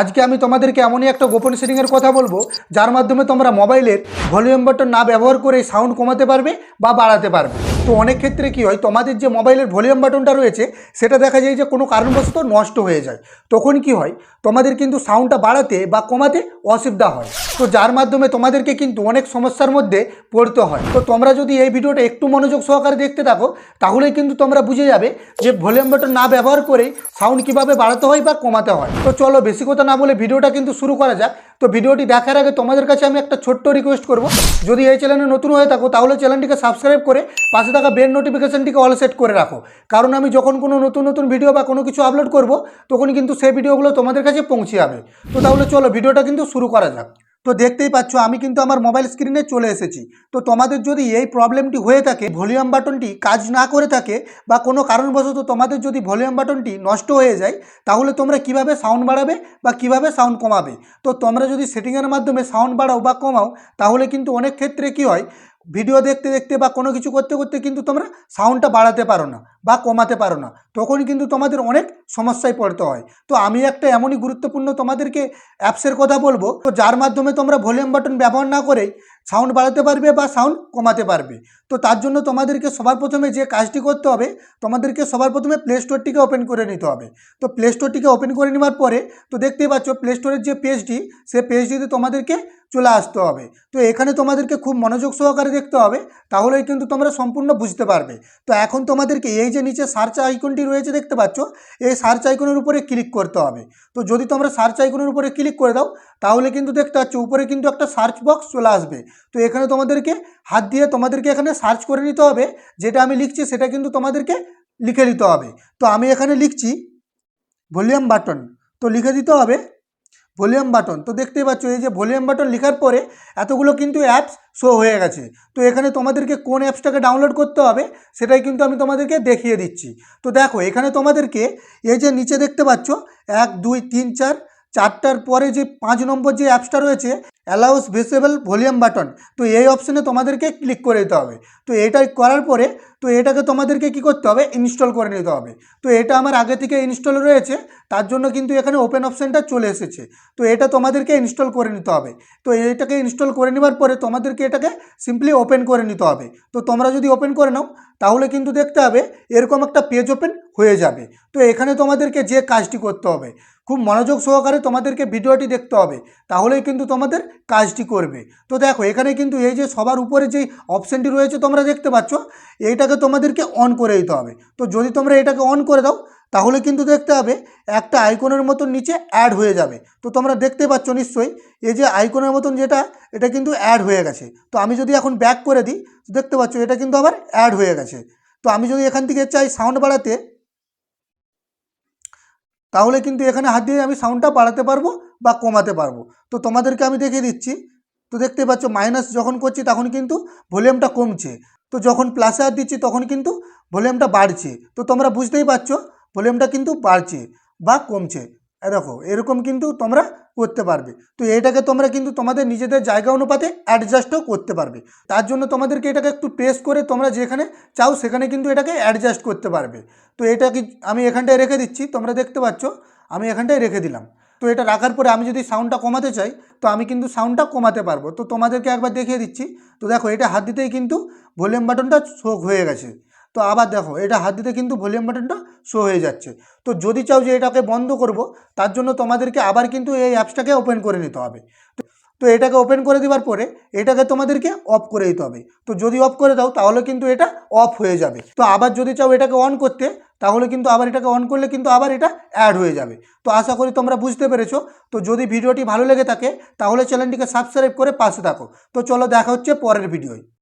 আজকে আমি তোমাদেরকে এমনই একটা গোপন সেটিংয়ের কথা বলব, যার মাধ্যমে তোমরা মোবাইলের ভলিউম বাটন না ব্যবহার করে সাউন্ড কমাতে পারবে বা বাড়াতে পারবে। তো অনেক ক্ষেত্রে কি হয়, তোমাদের যে মোবাইলের ভলিউম বাটনটা রয়েছে, সেটা দেখা যায় যে কোনো কারণবশত নষ্ট হয়ে যায়। তখন কি হয়, তোমাদের কিন্তু সাউন্ডটা বাড়াতে বা কমাতে অসুবিধা হয়। তো যার মাধ্যমে তোমাদেরকে কিন্তু অনেক সমস্যার মধ্যে পড়তে হয়। তো তোমরা যদি এই ভিডিওটা একটু মনোযোগ সহকারে দেখতে থাকো তাহলেই কিন্তু তোমরা বুঝে যাবে যে ভলিউম বাটন না ব্যবহার করে সাউন্ড কীভাবে বাড়াতে হয় বা কমাতে হয়। তো চলো বেশি কথা না বলে ভিডিওটা কিন্তু শুরু করা যাক। তো ভিডিওটি দেখার আগে তোমাদের কাছে আমি একটা ছোট্ট রিকোয়েস্ট করব। যদি এই চ্যানেলে নতুন হয়ে থাকো, তাহলে চ্যানেলটিকে সাবস্ক্রাইব করে পাশে থাকা বেল নোটিফিকেশানটিকে অল সেট করে রাখো। কারণ আমি যখন কোনো নতুন নতুন ভিডিও বা কোনো কিছু আপলোড করব, তখন কিন্তু সেই ভিডিওগুলো তোমাদের কাছে পৌঁছে যাবে। তো তাহলে চলো ভিডিওটা কিন্তু শুরু করা যাক। তো দেখতেই পাচ্ছ, আমি কিন্তু আমার মোবাইল স্ক্রিনে চলে এসেছি। তো তোমাদের যদি এই প্রবলেমটি হয়ে থাকে ভলিউম বাটনটি কাজ না করে থাকে বা কোনো কারণবশত তোমাদের যদি ভলিউম বাটনটি নষ্ট হয়ে যায়, তাহলে তোমরা কীভাবে সাউন্ড বাড়াবে বা কীভাবে সাউন্ড কমাবে? তো তোমরা যদি সেটিংয়ের মাধ্যমে সাউন্ড বাড়াও বা কমাও, তাহলে কিন্তু অনেক ক্ষেত্রে কি হয় ভিডিও দেখতে দেখতে বা কোনো কিছু করতে করতে কিন্তু তোমরা সাউন্ডটা বাড়াতে পারো না। বা কমাতে পারো না। তখন কিন্তু তোমাদের অনেক সমস্যায় পড়তে হয়। তো আমি একটা এমনই গুরুত্বপূর্ণ তোমাদেরকে অ্যাপসের কথা বলব। তো যার মাধ্যমে তোমরা ভলিউম বাটন ব্যবহার না করেই সাউন্ড বাড়াতে পারবে বা সাউন্ড কমাতে পারবে। তো তার জন্য তোমাদেরকে সবার প্রথমে যে কাজটি করতে হবে, তোমাদেরকে সবার প্রথমে প্লে স্টোরটিকে ওপেন করে নিতে হবে। তো প্লে স্টোরটিকে ওপেন করে নেওয়ার পরে, তো দেখতেই পাচ্ছ প্লে স্টোরের যে পেজটি সে পেজটিতে তোমাদেরকে চলে আসতে হবে। তো এখানে তোমাদেরকে খুব মনোযোগ সহকারে দেখতে হবে, তাহলেই কিন্তু তোমরা সম্পূর্ণ বুঝতে পারবে। তো এখন তোমাদেরকে এই যে নিচে সার্চ আইকনটি রয়েছে দেখতে পাচ্ছ, এই সার্চ আইকনের উপরে ক্লিক করতে হবে। তো যদি তোমরা সার্চ আইকনের উপরে ক্লিক করে দাও, তাহলে কিন্তু দেখতে পাচ্ছ, উপরে কিন্তু একটা সার্চ বক্স চলে আসবে। তো এখানে তোমাদেরকে হাত দিয়ে তোমাদেরকে এখানে সার্চ করে নিতে হবে। যেটা আমি লিখছি, সেটা কিন্তু তোমাদেরকে লিখে নিতে হবে। তো আমি এখানে লিখছি ভলিউম বাটন তো লিখে দিতে হবে ভলিউম বাটন। তো দেখতেই পাচ্ছ, এই যে ভলিউম বাটন লেখার পরে এতগুলো কিন্তু অ্যাপস শো হয়ে গেছে। তো এখানে তোমাদেরকে কোন অ্যাপসটাকে ডাউনলোড করতে হবে সেটাই কিন্তু আমি তোমাদেরকে দেখিয়ে দিচ্ছি। তো দেখো, এখানে তোমাদেরকে এই যে নিচে দেখতে পাচ্ছ, এক, দুই, তিন, চার, চারটার পরে যে পাঁচ নম্বর যে অ্যাপসটা রয়েছে, অ্যালাউস ভিসেবল ভলিউম বাটন, তো এই অপশানে তোমাদেরকে ক্লিক করে দিতে হবে। তো এটাই করার পরে তো এটাকে তোমাদেরকে কি করতে হবে? ইনস্টল করে নিতে হবে। তো এটা আমার আগে থেকে ইনস্টল রয়েছে, তার জন্য কিন্তু এখানে ওপেন অপশানটা চলে এসেছে। তো এটা তোমাদেরকে ইনস্টল করে নিতে হবে। তো এটাকে ইনস্টল করে নেওয়ার পরে তোমাদেরকে এটাকে সিম্পলি ওপেন করে নিতে হবে। তো তোমরা যদি ওপেন করে নাও, তাহলে কিন্তু দেখতে হবে, এরকম একটা পেজ ওপেন হয়ে যাবে। তো এখানে তোমাদেরকে যে কাজটি করতে হবে, খুব মনোযোগ সহকারে তোমাদেরকে ভিডিওটি দেখতে হবে, তাহলেই কিন্তু তোমাদের কাজটি করবে। তো দেখো, এখানে কিন্তু এই যে সবার উপরে যেই অপশানটি রয়েছে তোমরা দেখতে পাচ্ছ, এইটাকে তোমাদেরকে অন করে দিতে হবে। তো যদি তোমরা এটাকে অন করে দাও, তাহলে কিন্তু দেখতে হবে একটা আইকনের মতন নিচে অ্যাড হয়ে যাবে। তো তোমরা দেখতে পাচ্ছ নিশ্চয়ই, এই যে আইকনের মতন যেটা, এটা কিন্তু অ্যাড হয়ে গেছে। তো আমি যদি এখন ব্যাক করে দিই দেখতে পাচ্ছ এটা কিন্তু আবার অ্যাড হয়ে গেছে। তো আমি যদি এখান থেকে চাই সাউন্ড বাড়াতে, তাহলে কিন্তু এখানে হাত দিয়ে আমি সাউন্ডটা বাড়াতে পারব বা কমাতে পারব। তো তোমাদেরকে আমি দেখিয়ে দিচ্ছি। তো দেখতে পাচ্ছ মাইনাস যখন করছি, তখন কিন্তু ভলিউমটা কমছে। তো যখন প্লাসে হাত দিচ্ছি, তখন কিন্তু ভলিউমটা বাড়ছে। তো তোমরা বুঝতেই পারছ ভলিউমটা কিন্তু বাড়ছে বা কমছে। দেখো, এরকম কিন্তু তোমরা করতে পারবে। তো এটাকে তোমরা কিন্তু তোমাদের নিজেদের জায়গা অনুপাতে অ্যাডজাস্টও করতে পারবে। তার জন্য তোমাদেরকে এটাকে একটু প্রেস করে তোমরা যেখানে চাও, সেখানে কিন্তু এটাকে অ্যাডজাস্ট করতে পারবে। তো এটা কি আমি এখানটায় রেখে দিচ্ছি, তোমরা দেখতে পাচ্ছ, আমি এখানটায় রেখে দিলাম। তো এটা রাখার পরে আমি যদি সাউন্ডটা কমাতে চাই, তো আমি কিন্তু সাউন্ডটা কমাতে পারব। তো তোমাদেরকে একবার দেখিয়ে দিচ্ছি। তো দেখো, এটা হাত দিতেই কিন্তু ভলিউম বাটনটা শো হয়ে গেছে। তো আবার দেখো, এটা হাত দিতে কিন্তু ভলিউম বাটনটা শো হয়ে যাচ্ছে। তো যদি চাও যে এটাকে বন্ধ করব, তার জন্য তোমাদেরকে আবার কিন্তু এই অ্যাপসটাকে ওপেন করে নিতে হবে। তো এটাকে ওপেন করে দেওয়ার পরে এটাকে তোমাদেরকে অফ করে দিতে হবে। তো যদি অফ করে দাও, তাহলে কিন্তু এটা অফ হয়ে যাবে। তো আবার যদি চাও এটাকে অন করতে, তাহলে কিন্তু আবার এটাকে অন করলে কিন্তু আবার এটা অ্যাড হয়ে যাবে। তো আশা করি তোমরা বুঝতে পেরেছ। তো যদি ভিডিওটি ভালো লেগে থাকে, তাহলে চ্যানেলটিকে সাবস্ক্রাইব করে পাশে থাকো। তো চলো দেখা হচ্ছে পরের ভিডিওয়।